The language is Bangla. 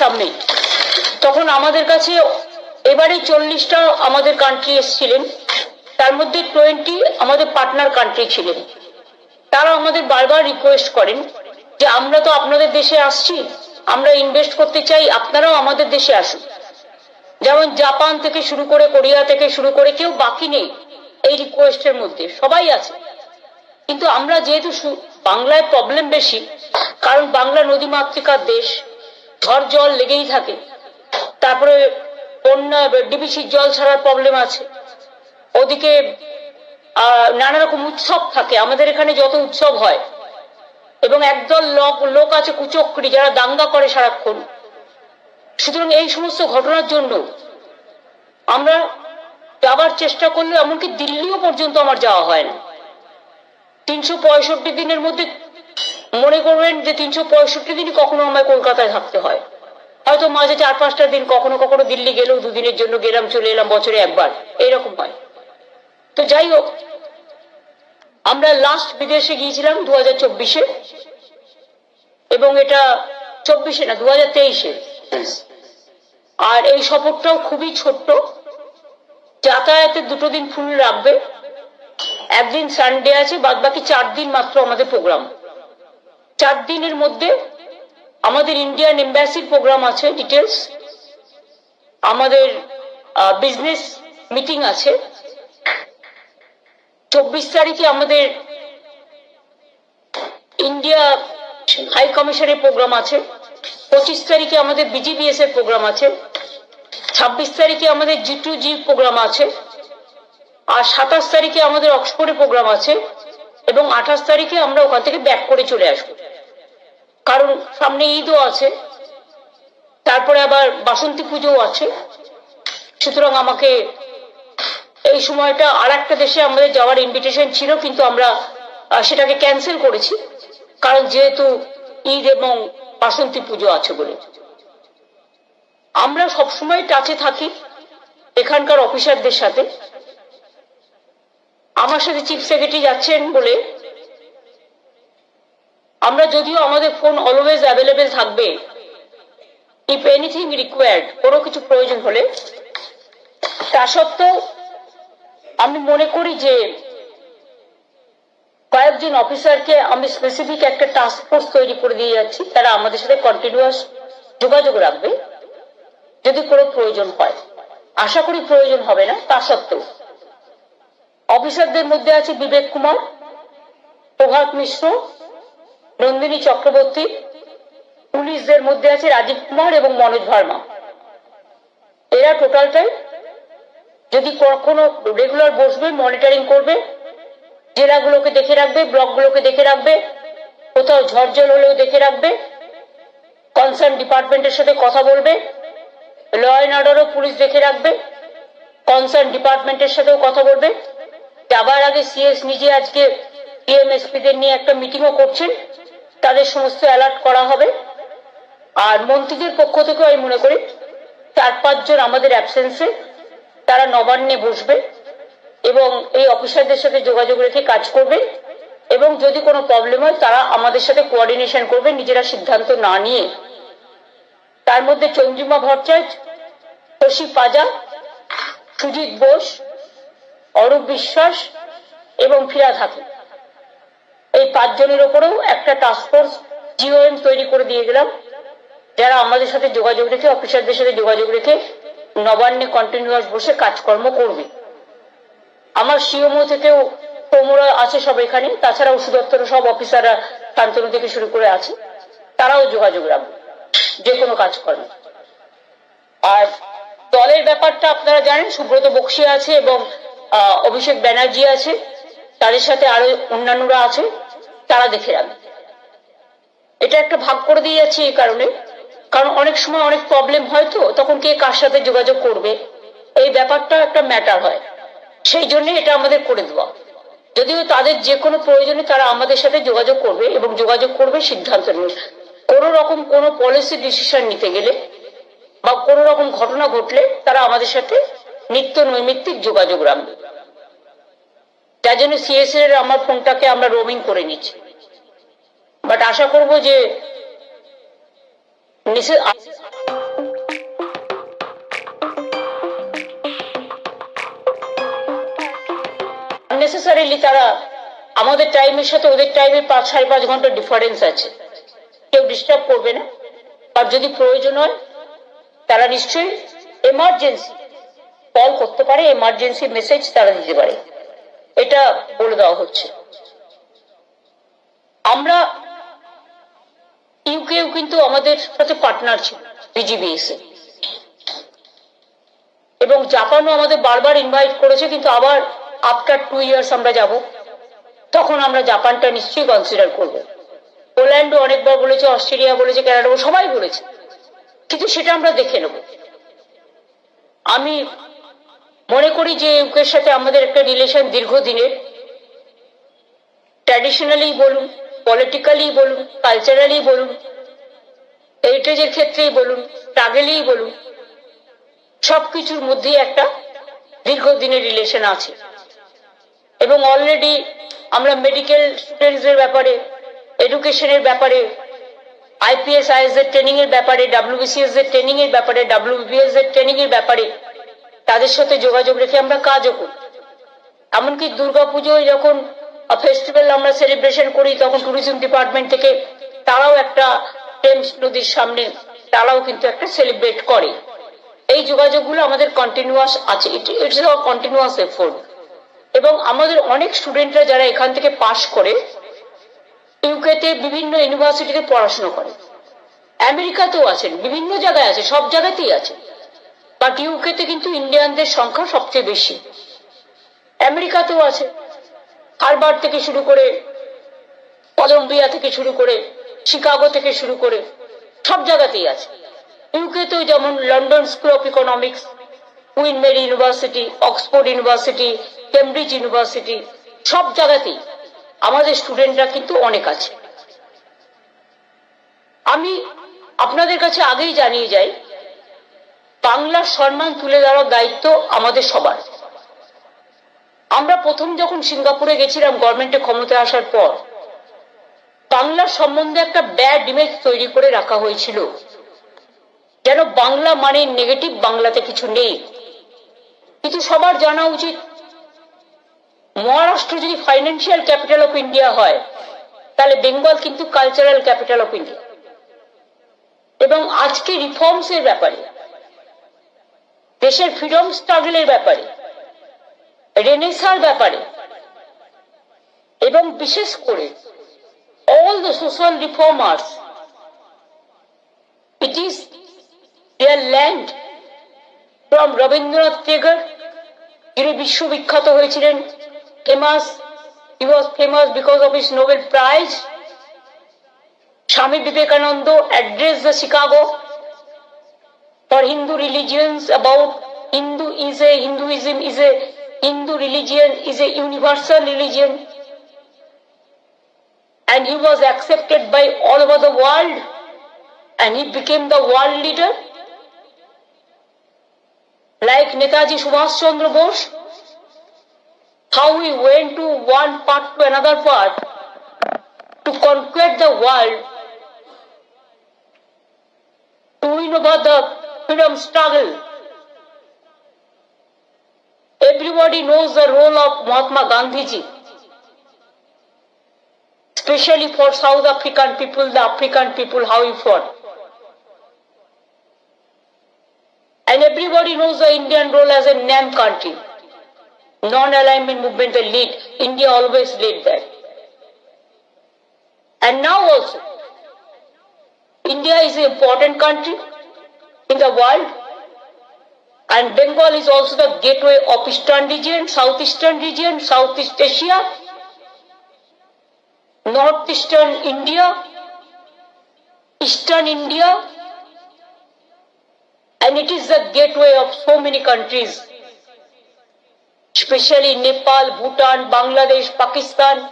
সাবমিট তখন আমাদের কাছে এবারে চল্লিশটা আমাদের কান্ট্রি এসেছিলেন। তার মধ্যে টোয়েন্টি আমাদের পার্টনার কান্ট্রি ছিলেন। তারা আমাদের বারবার রিকোয়েস্ট করেন যে, আমরা তো আপনাদের দেশে আসছি। আমরা ইনভেস্ট করতে চাই। আপনারাও আমাদের দেশে আসুন। যেমন জাপান থেকে শুরু করে কোরিয়া থেকে শুরু করে কেউ বাকি নেই এই রিকোয়েস্টের মধ্যে। সবাই আছে। কিন্তু আমরা যেহেতু বাংলায় প্রবলেম বেশি, কারণ বাংলা নদী মাতৃকার দেশ ঝড় জল লেগেই থাকে। তারপরে বন্যা ডিবিসির জল ছাড়ার প্রবলেম আছে। ওদিকে নানা রকম উৎসব থাকে। আমাদের এখানে যত উৎসব হয়, এবং একদল লোক লোক আছে কুচক্রি যারা দাঙ্গা করে সারাক্ষণ। সুতরাং এই সমস্ত ঘটনার জন্য আমরা যাবার চেষ্টা করলে এমনকি দিল্লিও পর্যন্ত আমার যাওয়া হয় না। তিনশো পঁয়ষট্টি দিনের মধ্যে মনে করবেন যে তিনশো পঁয়ষট্টি দিনই কখনো আমায় কলকাতায় থাকতে হয়। হয়তো মাঝে চার পাঁচটা দিন কখনো কখনো দিল্লি গেলেও দুদিনের জন্য গেলাম, চলে এলাম বছরে একবার। এরকম হয়। তো যাই হোক, আমরা লাস্ট বিদেশে গিয়েছিলাম দু হাজার চব্বিশে। এবং এটা চব্বিশে না দু হাজার তেইশে। আর এই সফরটাও খুবই ছোট্ট। যাতায়াতের দুটো দিন ফুল রাখবে। একদিন সানডে আছে বাদ বাকি চার দিন মাত্র আমাদের প্রোগ্রাম চার দিনের মধ্যে আমাদের ইন্ডিয়ান এম্বাসির প্রোগ্রাম আছে ডিটেলস আমাদের বিজনেস মিটিং আছে। চব্বিশ তারিখে আমাদের ইন্ডিয়া হাই কমিশনের প্রোগ্রাম আছে। পঁচিশ তারিখে আমাদের বিজিবিএস এর প্রোগ্রাম আছে। ছাব্বিশ তারিখে আমাদের জি টু জি প্রোগ্রাম আছে। আর সাতাশ তারিখে আমাদের অক্সফোর্ডে প্রোগ্রাম আছে। এবং আঠাশ তারিখে আমরা ওখান থেকে ব্যাক করে চলে আসব। কারণ সামনে ঈদও আছে, তারপরে আবার বাসন্তী পুজোও আছে। সুতরাং আমাকে এই সময়টা আর একটা দেশে আমাদের যাওয়ার ইনভিটেশন ছিল, কিন্তু আমরা সেটাকে ক্যান্সেল করেছি, কারণ যেহেতু ঈদ এবং বাসন্তী পুজো আছে বলে। আমরা সবসময় টাচে থাকি এখানকার অফিসারদের সাথে। আমার সাথে চিফ সেক্রেটারি যাচ্ছেন বলে আমরা যদিও আমাদের ফোন অলওয়েজ অ্যাভেলেবেল থাকবে। ইফ এনিথিং রিকোয়ার্ড কোনো কিছু প্রয়োজন হলে। তা সত্ত্বেও আমি মনে করি যে কয়েকজন অফিসারকে আমি স্পেসিফিক একটা টাস্ক ফোর্স তৈরি করে দিয়ে যাচ্ছি। তারা আমাদের সাথে কন্টিনিউয়াস যোগাযোগ রাখবে, যদি কোনো প্রয়োজন হয়। আশা করি প্রয়োজন হবে না, তা সত্ত্বেও। অফিসারদের মধ্যে আছে বিবেক কুমার, প্রভাত মিশ্র নন্দিনী চক্রবর্তী, পুলিশদের মধ্যে আছে রাজীব কুমার এবং মনোজ ভার্মা। এরা টোটালটাই যদি কখনো রেগুলার বসবে মনিটরিং করবে, জেলাগুলোকে দেখে রাখবে, ব্লকগুলোকে দেখে রাখবে, কোথাও ঝড়জল হলেও দেখে রাখবে কনসার্ন ডিপার্টমেন্টের সাথে কথা বলবে ল অ্যান্ড অর্ডারও পুলিশ দেখে রাখবে কনসার্ন ডিপার্টমেন্টের সাথেও কথা বলবে। যাবার আগে সিএস নিজে আজকে দের নিয়ে একটা মিটিংও করছেন। তাদের সমস্ত অ্যালার্ট করা হবে। আর মন্ত্রীদের পক্ষ থেকেও আমি মনে করি, চার পাঁচজন আমাদের অ্যাবসেন্সে তারা নবান্নে বসবে এবং এই অফিসারদের সাথে যোগাযোগ রেখে কাজ করবে এবং যদি কোনো প্রবলেম হয়, তারা আমাদের সাথে কোঅর্ডিনেশন করবে, নিজেরা সিদ্ধান্ত না নিয়ে। তার মধ্যে চন্দ্রিমা ভট্টাচার্য, শশী পাজা, সুজিত বোস, অরূপ বিশ্বাস এবং ফিরাদ হাকিম। এই পাঁচজনের ওপরেও একটা টাস্কফোর্স জিওএম তৈরি করে দিয়ে গেলাম যারা আমাদের সাথে যোগাযোগ রেখে অফিসারদের সাথে যোগাযোগ রেখে নবান্নে কন্টিনিউয়াস বসে কাজকর্ম করবে। আমার সিওমো থেকেও কোমরা আছে সব এখানে, তাছাড়া ওষুধ দপ্তরের সব অফিসাররা শান্তনু থেকে শুরু করে আছে, তারাও যোগাযোগ রাখবে, যে কোনো কাজকর্মে। আর দলের ব্যাপারটা আপনারা জানেন, সুব্রত বক্সি আছে এবং অভিষেক ব্যানার্জি আছে, তাদের সাথে আরও অন্যান্যরা আছে। তারা দেখে রাখবে এটা একটা ভাগ করে দিয়ে যাচ্ছি এই কারণে। কারণ অনেক সময় অনেক প্রবলেম হয় তো, তখন কে কার সাথে যোগাযোগ করবে? এই ব্যাপারটা একটা ম্যাটার হয়। সেই জন্য এটা আমাদের করে দেওয়া। যদিও তাদের যে কোনো প্রয়োজনে তারা আমাদের সাথে যোগাযোগ করবে এবং যোগাযোগ করবে সিদ্ধান্ত নেবে কোনো রকম কোনো পলিসি ডিসিশন নিতে গেলে বা কোনো রকম ঘটনা ঘটলে তারা আমাদের সাথে নিত্য নৈমিত্তিক যোগাযোগ রাখবে। যার জন্য সিএস এর আমার ফোনটাকে আমরা রোমিং করে নিচ্ছি। বাট আশা করব যে নেসে- আননেসেসারিলি তারা আমাদের টাইমের সাথে ওদের টাইমের পাঁচ, সাড়ে পাঁচ ঘণ্টা ডিফারেন্স আছে। কেউ ডিস্টার্ব করবে না। আর যদি প্রয়োজন হয়, তারা নিশ্চয়ই এমার্জেন্সি কল করতে পারে এমার্জেন্সি মেসেজ তারা দিতে পারে। এটা বলে দেওয়া হচ্ছে। আমরা ইউকেও কিন্তু আমাদের সাথে পার্টনার ছিল বিজিবিএস এবং জাপানও আমাদের বারবার ইনভাইট করেছে, কিন্তু আবার আফটার টু ইয়ার্স আমরা যাব, তখন আমরা জাপানটা নিশ্চয়ই কনসিডার করব। পোল্যান্ডও অনেকবার বলেছে, অস্ট্রেলিয়া বলেছে কানাডা সবাই বলেছে। কিন্তু সেটা আমরা দেখে নেব। আমি মনে করি যে ইউকের সাথে আমাদের একটা রিলেশন দীর্ঘদিনের। ট্র্যাডিশনালি বলুন পলিটিক্যালি বলুন কালচারালি বলুন হেরিটেজের ক্ষেত্রেই বলুন ট্রাভেলেই বলুন সব কিছুর মধ্যেই একটা দীর্ঘদিনের রিলেশন আছে। এবং অলরেডি আমরা মেডিকেল স্টুডেন্টসদের ব্যাপারে এডুকেশনের ব্যাপারে আইপিএস আইএস এর ট্রেনিং এর ব্যাপারে ডাব্লিউবিসিএস এর ট্রেনিং এর ব্যাপারে ডাব্লিউবিএস এর ট্রেনিং এর ব্যাপারে তাদের সাথে যোগাযোগ রেখে আমরা কাজও করি। এমনকি দুর্গাপুজোয় যখন ফেস্টিভ্যাল আমরা সেলিব্রেশন করি, তখন ট্যুরিজম ডিপার্টমেন্ট থেকে তারাও একটা টেমস নদীর সামনে তারাও কিন্তু একটা সেলিব্রেট করে। এই যোগাযোগগুলো আমাদের কন্টিনিউয়াস আছে। ইটস আ কন্টিনিউয়াস এফোর্ট এবং আমাদের অনেক স্টুডেন্টরা যারা এখান থেকে পাশ করে ইউকেতে বিভিন্ন ইউনিভার্সিটিতে পড়াশোনা করে। আমেরিকাতেও আছেন, বিভিন্ন জায়গায় আছে, সব জায়গাতেই আছে। বাট ইউকেতে কিন্তু ইন্ডিয়ানদের সংখ্যা সবচেয়ে বেশি। আমেরিকাতেও আছে। হারবার থেকে শুরু করে, কলম্বিয়া থেকে শুরু করে, শিকাগো থেকে শুরু করে, সব জায়গাতেই আছে। ইউকেতেও যেমন London School of Economics Queen Mary University Oxford University Cambridge University সব জায়গাতেই আমাদের স্টুডেন্টরা কিন্তু অনেক আছে। আমি আপনাদের কাছে আগেই জানিয়ে যাই বাংলার সম্মান তুলে দেওয়ার দায়িত্ব আমাদের সবার। আমরা প্রথম যখন সিঙ্গাপুরে গেছিলাম গভর্নমেন্টে ক্ষমতায় আসার পর, বাংলার সম্বন্ধে একটা ব্যাড ইমেজ তৈরি করে রাখা হয়েছিল। যেন বাংলা মানে নেগেটিভ বাংলাতে কিছু নেই। কিন্তু সবার জানা উচিত, মহারাষ্ট্র যদি ফাইন্যান্সিয়াল ক্যাপিটাল অফ ইন্ডিয়া হয়, তাহলে বেঙ্গল কিন্তু কালচারাল ক্যাপিটাল অফ ইন্ডিয়া এবং আজকে রিফর্মস এর ব্যাপারে দেশের ফ্রিডম স্ট্রাগলের ব্যাপারে রেনেসার ব্যাপারে, এবং বিশেষ করে all the social reformers it is there land from Rabindranath Tagore, যিনি বিশ্ববিখ্যাত হয়েছিলেন famous he was famous because of his Nobel Prize Swami Vivekananda address the Chicago for Hindu religions about Hindu is a Hinduism is a Hindu religion is a universal religion. And he was accepted by all over the world. And he became the world leader. Like Netaji Subhash Chandra Bose how he went to one part to another part to conquer the world to win over the freedom struggle. Everybody knows the role of Mahatma Gandhi ji, especially for South African people, the African people, how he fought. And everybody knows the Indian role as a NAM country. Non-alignment movement, the lead. India always led that. And now also, India is an important country in the world. And Bengal is also the gateway of eastern region, southeastern region, Southeast Asia, northeastern India, eastern India. And it is the gateway of so many countries, especially Nepal, Bhutan, Bangladesh, Pakistan,